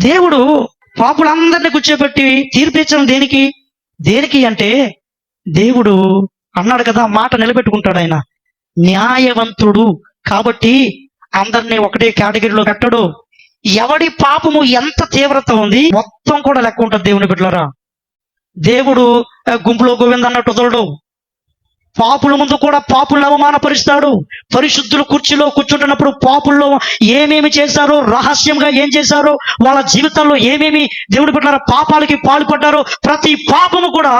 దేవుడు పాపులందరినీ కూర్చోబెట్టి తీర్పిచ్చడం దేనికి? దేనికి అంటే దేవుడు అన్నాడు కదా మాట నిలబెట్టుకుంటాడు ఆయన. న్యాయవంతుడు కాబట్టి అందరినీ ఒకటే కేటగిరీలో పెట్టడు. ఎవడి పాపము ఎంత తీవ్రత ఉంది మొత్తం కూడా లెక్క ఉంటుంది దేవుని బిడ్డలారా. దేవుడు గుంపులో గోవింద అన్నట్టు వదలడు. పాపుల ముందు కూడా పాపులను అవమానపరుస్తాడు. పరిశుద్ధులు కుర్చీలో కూర్చుంటున్నప్పుడు పాపుల్లో ఏమేమి చేశారో రహస్యంగా ఏం చేశారో వాళ్ళ జీవితంలో ఏమేమి దేవుడి బిడ్డల పాపాలకి పాల్పడ్డారో ప్రతి పాపము కూడా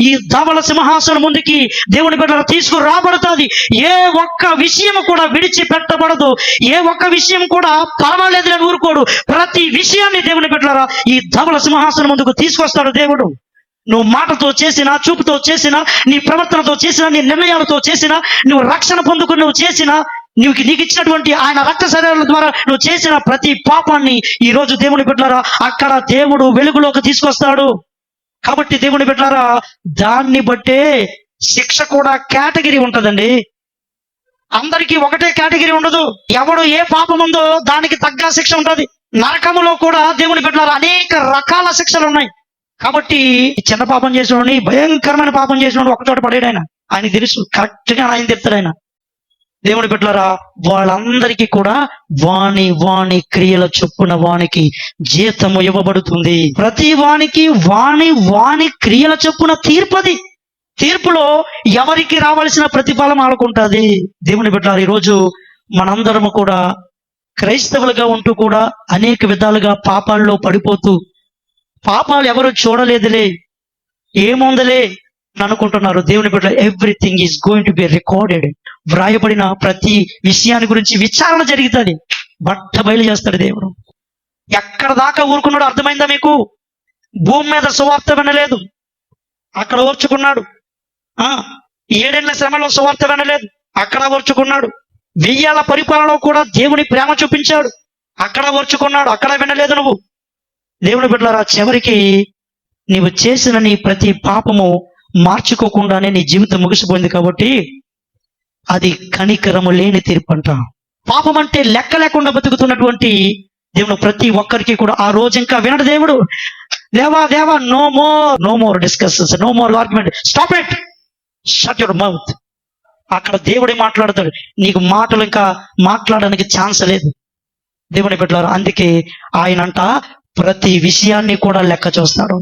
ఈ ధవల సింహాసనం ముందుకి దేవుని బిడ్డల తీసుకురాబడుతుంది. ఏ ఒక్క విషయం కూడా విడిచిపెట్టబడదు. ఏ ఒక్క విషయం కూడా పర్వాలేదులని ఊరుకోడు. ప్రతి విషయాన్ని దేవుని బిడ్డలారా ఈ ధవల సింహాసనం ముందుకు తీసుకొస్తాడు దేవుడు. నువ్వు మాటతో చేసినా చూపుతో చేసినా నీ ప్రవర్తనతో చేసినా నీ నిర్ణయాలతో చేసినా నువ్వు రక్షణ పొందుకుని నువ్వు చేసినా నీకు నీకు ఇచ్చినటువంటి ఆయన రక్త శరీరాల ద్వారా నువ్వు చేసిన ప్రతి పాపాన్ని ఈ రోజు దేవుని పెట్టారా అక్కడ దేవుడు వెలుగులోకి తీసుకొస్తాడు. కాబట్టి దేవుని పెట్టారా దాన్ని బట్టే శిక్ష కూడా కేటగిరీ ఉంటుందండి. అందరికీ ఒకటే కేటగిరీ ఉండదు. ఎవడు ఏ పాపం ఉందో దానికి తగ్గ శిక్ష ఉంటుంది. నరకములో కూడా దేవుని బిడ్డలారా అనేక రకాల శిక్షలు ఉన్నాయి. కాబట్టి చిన్న పాపం చేసినోడిని భయంకరమైన పాపం చేసినోడు ఒకచోట పడేడు ఆయన. ఆయన తెలుసు కరెక్ట్గా ఆయన చెప్తాడు ఆయన. దేవుని పెట్టారా వాళ్ళందరికీ కూడా వాణి వాణి క్రియల చొప్పున వానికి జీతము ఇవ్వబడుతుంది. ప్రతి వానికి వాణి వాణి క్రియల చొప్పున తీర్పది. తీర్పులో ఎవరికి రావాల్సిన ప్రతిఫలం ఆడుకుంటుంది? దేవుని పెట్టారు ఈరోజు మనందరము కూడా క్రైస్తవులుగా ఉంటూ కూడా అనేక విధాలుగా పాపాల్లో పడిపోతూ పాపాలు ఎవరు చూడలేదులే. ఏముందలే అని అనుకుంటున్నారు. దేవుని బిడ్డ everything is going to be recorded వ్రాయబడిన ప్రతి విషయాన్ని గురించి విచారణ జరుగుతుంది. బట్ట బయలు చేస్తాడు దేవుడు. ఎక్కడ దాకా ఊరుకున్నాడు అర్థమైందా మీకు? భూమి మీద సువార్త వినలేదు. అక్కడ ఓర్చుకున్నాడు. ఆ ఏడేళ్ళ శ్రమలో సువార్త వినలేదు. అక్కడ ఓర్చుకున్నాడు. వెయ్యాల పరిపాలనలో కూడా దేవుని ప్రేమ చూపించాడు. అక్కడ ఓర్చుకున్నాడు. అక్కడ వినలేదు నువ్వు. దేవుని బిడ్డలారా చివరికి నీవు చేసిన నీ ప్రతి పాపము మార్చుకోకుండానే నీ జీవితం ముగిసిపోయింది కాబట్టి అది కనికరము లేని తీర్పు అంట. పాపం అంటే లెక్క లేకుండా బతుకుతున్నటువంటి దేవుడు ప్రతి ఒక్కరికి కూడా ఆ రోజు ఇంకా వినడు దేవుడు. దేవా దేవా no more no more discuss no more argument stop it shut your mouth అక్కడ దేవుడే మాట్లాడతాడు. నీకు మాటలు ఇంకా మాట్లాడడానికి ఛాన్స్ లేదు. దేవుని పెట్టారు అందుకే ఆయన అంట ప్రతి విషయాన్ని కూడా లెక్క చూస్తాడు.